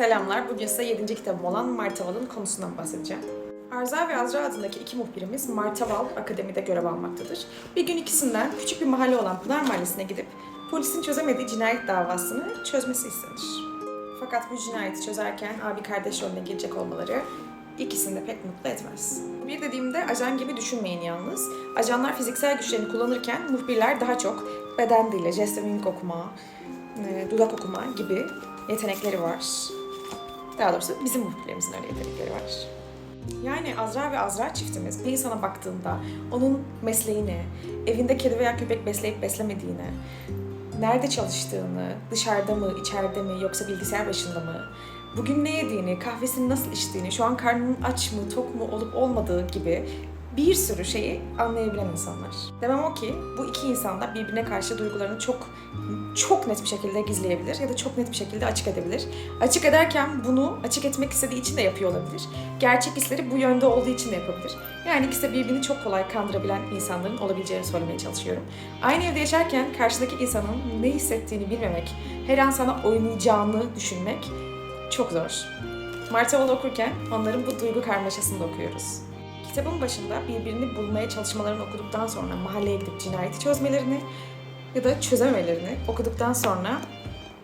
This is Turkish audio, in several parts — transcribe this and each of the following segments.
Selamlar. Bugün size 7. kitabım olan Martaval'ın konusundan bahsedeceğim. Arza ve Azra adındaki iki muhbirimiz Martaval Akademi'de görev almaktadır. Bir gün ikisinden küçük bir mahalle olan Pınar Mahallesi'ne gidip polisin çözemediği cinayet davasını çözmesi istenir. Fakat bu cinayeti çözerken abi kardeş rolüne girecek olmaları ikisini de pek mutlu etmez. Bir dediğimde ajan gibi düşünmeyin yalnız. Ajanlar fiziksel güçlerini kullanırken muhbirler daha çok beden dili, jest okuma, e, dudak okuma gibi yetenekleri var. Daha doğrusu bizim muhbirlerimizin öyle yetenekleri var. Yani Azra ve Azra çiftimiz bir insana baktığında onun mesleğini, evinde kedi veya köpek besleyip beslemediğini, nerede çalıştığını, dışarıda mı, içeride mi yoksa bilgisayar başında mı, bugün ne yediğini, kahvesini nasıl içtiğini, şu an karnının aç mı, tok mu olup olmadığı gibi bir sürü şeyi anlayabilen insanlar. Demem o ki bu iki insan da birbirine karşı duygularını çok çok net bir şekilde gizleyebilir ya da çok net bir şekilde açık edebilir. Açık ederken bunu açık etmek istediği için de yapıyor olabilir. Gerçek hisleri bu yönde olduğu için de yapabilir. Yani ikisi de birbirini çok kolay kandırabilen insanların olabileceğini söylemeye çalışıyorum. Aynı evde yaşarken karşıdaki insanın ne hissettiğini bilmemek, her an sana oynayacağını düşünmek çok zor. Martaval'ı okurken onların bu duygu karmaşasını da okuyoruz. Kitabın başında birbirini bulmaya çalışmalarını okuduktan sonra mahalleye gidip cinayeti çözmelerini ya da çözememelerini okuduktan sonra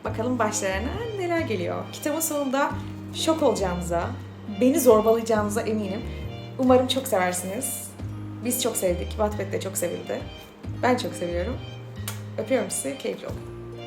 bakalım başlarına neler geliyor. Kitabın sonunda şok olacağınıza, beni zorbalayacağınıza eminim. Umarım çok seversiniz. Biz çok sevdik. Wattpad de çok sevildi. Ben çok seviyorum. Öpüyorum sizi. Keyifli olun.